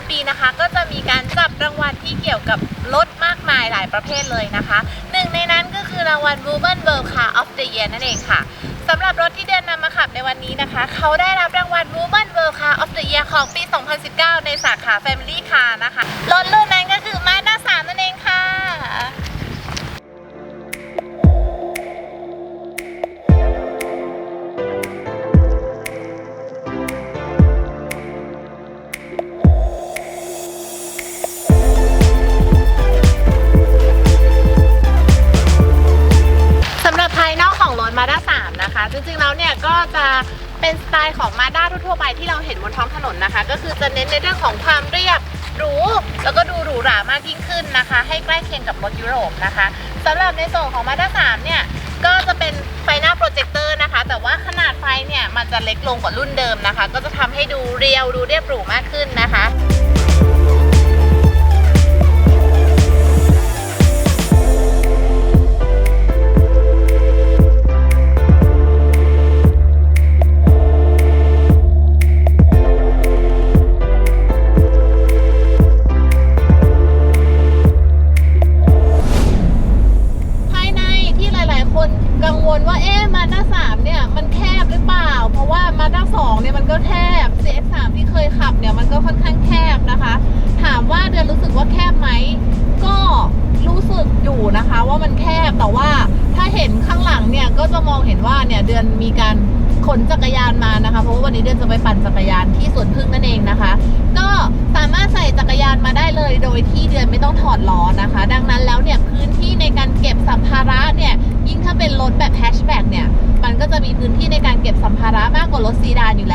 ละปีนะคะ ก็จะมีการจับรางวัลที่เกี่ยวกับรถมากมายหลายประเภทเลยนะคะ หนึ่งในนั้นก็คือรางวัล Woman World Car of the Year นั่นเองค่ะสำหรับรถที่เดินนำมาขับในวันนี้นะคะ เขาได้รับรางวัล Woman World Car of the Year ของปี 2019 ในสาขา Family Car นะคะรถรุ่นนั้น อกของรถ Mazda 3นะคะ จริงๆแล้วเนี่ยก็จะเป็นสไตล์ของ Mazda ทั่วๆไปที่เราเห็นบนท้องถนนนะคะ ก็คือจะเน้นในเรื่องของความเรียบหรูแล้วก็ดูหรูหรามากยิ่งขึ้นนะคะ ให้ใกล้เคียงกับรถยุโรปนะคะสำหรับในส่วนของ Mazda 3เนี่ยก็จะเป็นไฟหน้าโปรเจคเตอร์นะคะ แต่ว่าขนาดไฟเนี่ยมันจะเล็กลงกว่ารุ่นเดิมนะคะ ก็จะทำให้ดูเรียวดูเรียบหรูมากขึ้นนะคะ ขับเนี่ยมันก็ค่อนข้างแคบนะคะ ถามว่าเดือนรู้สึกว่าแคบไหม ก็รู้สึกอยู่นะคะว่ามันแคบแต่ว่าถ้าเห็นข้างหลังเนี่ยก็จะมองเห็นว่าเนี่ยเดือนมีการขนจักรยานมานะคะ เพราะว่าวันนี้เดือนจะไปปั่นจักรยานที่สวนพึ่งนั่นเองนะคะ ก็สามารถใส่จักรยานมาได้เลย โดยที่เดือนไม่ต้องถอดล้อนะคะ ดังนั้นแล้วเนี่ยพื้นที่ในการเก็บสัมภาระเนี่ยยิ่งถ้าเป็นรถแบบแฮชแบ็กเนี่ยมันก็จะมีพื้นที่ในการเก็บสัมภาระมากกว่ารถซีดานอยู่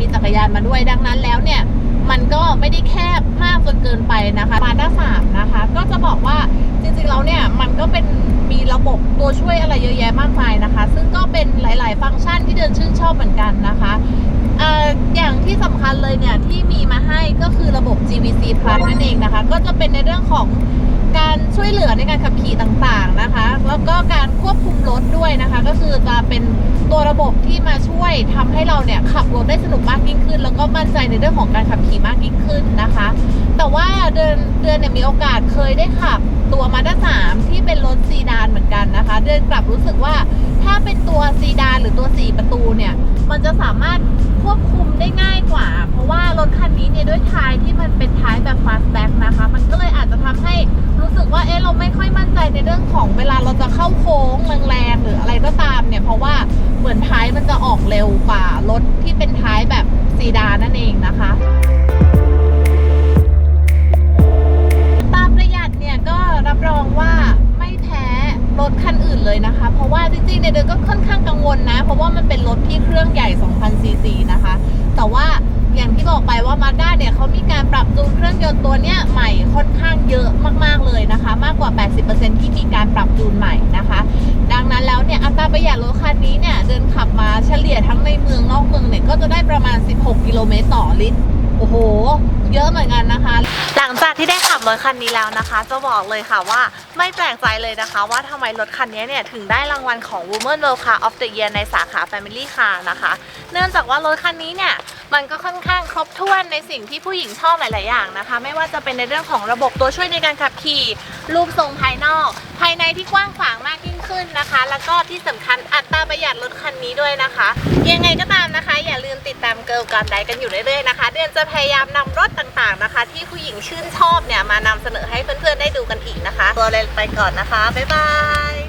มีจักรยานมาด้วย ดังนั้นแล้วเนี่ย มันก็ไม่ได้แคบมากจนเกินไปนะคะมาด้าสามนะคะ ก็จะบอกว่าจริงๆแล้วเนี่ย มันก็เป็นมีระบบตัวช่วยอะไรเยอะแยะมากมายนะคะ ซึ่งก็เป็นหลาย ๆ ฟังก์ชันที่เดินชื่นชอบเหมือนกันนะคะอย่างที่สำคัญเลยเนี่ย ที่มีมาให้ก็คือระบบ GVC Plus นั่นเองนะคะ ก็จะเป็นในเรื่องของ วยเหลือในการขับขี่ต่างๆนะคะ แล้วก็การควบคุมรถด้วยนะคะ ก็คือจะเป็นตัวระบบที่มาช่วยทำให้เราเนี่ยขับรถได้สนุกมากยิ่งขึ้น แล้วก็มั่นใจในเรื่องของการขับขี่มากยิ่งขึ้นนะคะ แต่ว่าเดือนเดือนเนี่ยมีโอกาสเคยได้ขับตัวมาด้า3ที่เป็นรถซีดานเหมือนกันนะคะ เดือนกลับรู้สึกว่าถ้าเป็นตัวซีดานหรือตัว4ประตูเนี่ย มันจะสามารถควบคุม มันจะออกเร็วกว่ารถที่เป็นท้ายแบบซีดานนั่นเองนะคะตามประหยัดเนี่ยก็รับรองว่าไม่แพ้รถคันอื่นเลยนะคะ เพราะว่าจริงๆเนี่ยเดนก็ค่อนข้างกังวลนะ เพราะว่ามันเป็นรถที่เครื่องใหญ่ 2,000 ซีซีนะคะ แต่ว่าอย่างที่บอกไปว่ามาด้าเนี่ยเขามีการปรับจูนเครื่องยนต์ตัวเนี้ยใหม่ค่อนข้างเยอะมากๆเลยนะคะ มากกว่า 80%ที่มีการปรับจูนใหม่นะคะ ดังนั้นแล้วเนี่ยอัต รถคันนี้เนี่ยเดินขับมาเฉลี่ยทั้งในเมืองนอกเมืองเนี่ยก็จะได้ประมาณ 16 กิโลเมตรต่อลิตร โอ้โห เยอะเหมือนกันนะคะ หลังจากที่ได้ขับรถคันนี้แล้วนะคะ จะบอกเลยค่ะว่าไม่แปลกใจเลยนะคะว่าทำไมรถคันนี้เนี่ยถึงได้รางวัลของ Women World Car of the Year ในสาขา Family Car นะคะ เนื่องจากว่ารถคันนี้เนี่ย มันก็ค่อนข้างครบถ้วนในสิ่งที่ผู้หญิงชอบหลาย ๆ อย่างนะคะ ไม่ว่าจะเป็นในเรื่องของระบบตัวช่วยในการขับขี่รูปทรงภายนอก ภายในที่กว้างขวางมากยิ่งขึ้นนะคะ แล้วก็ที่สำคัญอัตราประหยัดรถคันนี้ด้วยนะคะ ยังไงก็ตามนะคะ อย่าลืมติดตามเกิร์ลกันไดกันอยู่เรื่อย ๆ นะคะ เดือนจะพยายามนำรถต่าง ๆ นะคะ ที่ผู้หญิงชื่นชอบเนี่ยมานำเสนอให้เพื่อน ๆ ได้ดูกันอีกนะคะ ตัวเลยไปก่อนนะคะบ๊ายบาย